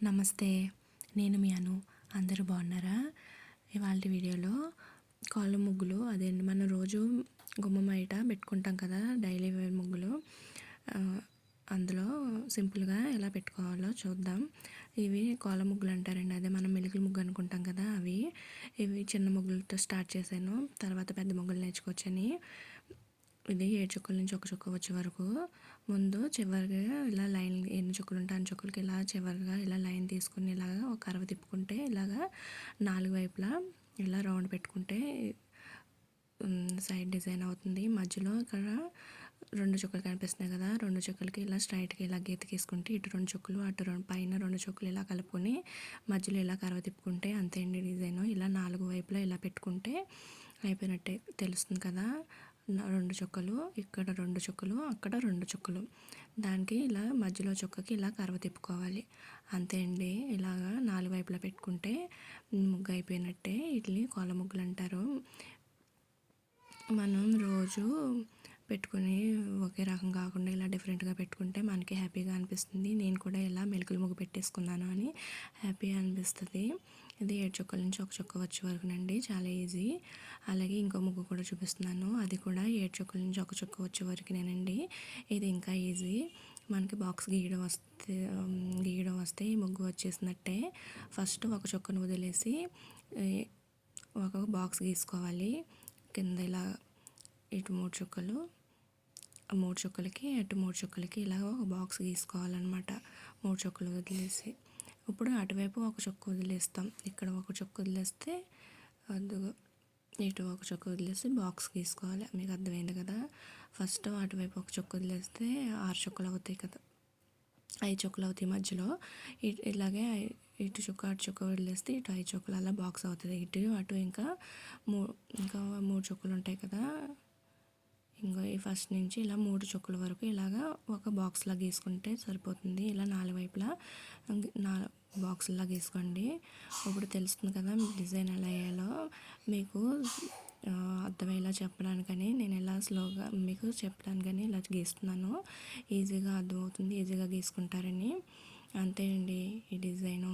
నమస్తే నేను మీ అను. అందరూ బాగున్నారా? ఇవాళ వీడియోలో కాళ్ళ ముగ్గులు అదేంటి మనం రోజు గుమ్మం బయట పెట్టుకుంటాం కదా డైలీ వేర్ ముగ్గులు. అందులో సింపుల్గా ఎలా పెట్టుకోవాలో చూద్దాం. ఇవి కోల ముగ్గులు అంటారండి. అదే మనం మెలుగుల ముగ్గు అనుకుంటాం కదా అవి. ఇవి చిన్న ముగ్గులతో స్టార్ట్ చేశాను. తర్వాత పెద్ద ముగ్గులు నేర్చుకోవచ్చని ఇది ఏడు చుక్కల నుంచి ఒక చుక్క వచ్చే వరకు. ముందు చివరిగా ఇలా లైన్ ఎన్ని చుక్కలు ఉంటే చుక్కలకి ఇలా చివరిగా ఇలా లైన్ తీసుకుని ఇలాగా ఒక కరవ తిప్పుకుంటే ఇలాగా నాలుగు వైపులా ఇలా రౌండ్ పెట్టుకుంటే సైడ్ డిజైన్ అవుతుంది. మధ్యలో ఇక్కడ రెండు చుక్కలు కనిపిస్తున్నాయి కదా రెండు చుక్కలకి ఇలా స్ట్రైట్గా ఇలా గీత గీసుకుంటే ఇటు రెండు చుక్కలు అటు రెండు పైన రెండు చుక్కలు ఇలా కలుపుకొని మధ్యలో ఇలా కరవ తిప్పుకుంటే అంతే అండి డిజైన్. ఇలా నాలుగు వైపులా ఇలా పెట్టుకుంటే అయిపోయినట్టే తెలుస్తుంది కదా రెండు చుక్కలు ఇక్కడ రెండు చుక్కలు అక్కడ రెండు చుక్కలు. దానికి ఇలా మధ్యలో చుక్కకి ఇలా కరవ తిప్పుకోవాలి. అంతే అండి. ఇలాగా నాలుగు వైపులా పెట్టుకుంటే ముగ్గు అయిపోయినట్టే వీటిని కోల ముగ్గులు అంటారు మనం రోజు పెట్టుకుని ఒకే రకం కాకుండా ఇలా డిఫరెంట్గా పెట్టుకుంటే మనకి హ్యాపీగా అనిపిస్తుంది. నేను కూడా ఇలా మెలుకులు ముగ్గు పెట్టేసుకున్నాను అని హ్యాపీగా అనిపిస్తుంది. ఇది ఏడు చుక్కల నుంచి ఒక చుక్క వచ్చే వరకునండి చాలా ఈజీ అలాగే ఇంకో ముగ్గు కూడా చూపిస్తున్నాను. అది కూడా ఏడు చుక్కల నుంచి ఒక చుక్క వచ్చే వరకునేనండి ఇది ఇంకా ఈజీ మనకి బాక్స్ గీయడం వస్తే గీయడం వస్తే ఈ ముగ్గు వచ్చేసినట్టే. ఫస్ట్ ఒక చుక్కను వదిలేసి ఒక బాక్స్ గీసుకోవాలి. కింద ఇలా ఇటు మూడు చుక్కలు. మూడు చుక్కలకి అటు మూడు చుక్కలకి ఇలా ఒక బాక్స్ గీసుకోవాలన్నమాట. మూడు చుక్కలు వదిలేసి. ఇప్పుడు అటువైపు ఒక చుక్క వదిలేస్తాం. ఇక్కడ ఒక చుక్క వదిలేస్తే అదిగో ఇటు ఒక చుక్క వదిలేసి బాక్స్ గీసుకోవాలి. మీకు అర్థమైంది కదా? ఫస్ట్ అటువైపు ఒక చుక్క వదిలేస్తే ఆరు చుక్కలు అవుతాయి కదా? ఐదు చుక్కలు అవుతాయి మధ్యలో. ఇ- ఇలాగే ఇటు చుక్క అటు చుక్క వదిలేస్తే ఇటు ఐదు చుక్కలు అలా బాక్స్ అవుతుంది. ఇటు అటు ఇంకా మూ ఇంకా మూడు చుక్కలు ఉంటాయి కదా? ఇంకో ఈ ఫస్ట్ నుంచి ఇలా మూడు చుక్కల వరకు ఇలాగా ఒక బాక్స్లా గీసుకుంటే సరిపోతుంది. ఇలా నాలుగు వైపులా నా బాక్స్లా గీసుకోండి ఇప్పుడు తెలుస్తుంది కదా డిజైన్ ఎలా వేయాలో. మీకు అర్థమయ్యేలా చెప్పడానికని నేను ఎలా స్లోగా మీకు చెప్పడానికని ఇలా గీస్తున్నాను. ఈజీగా అర్థమవుతుంది ఈజీగా గీసుకుంటారని. అంతే అండి ఈ డిజైను.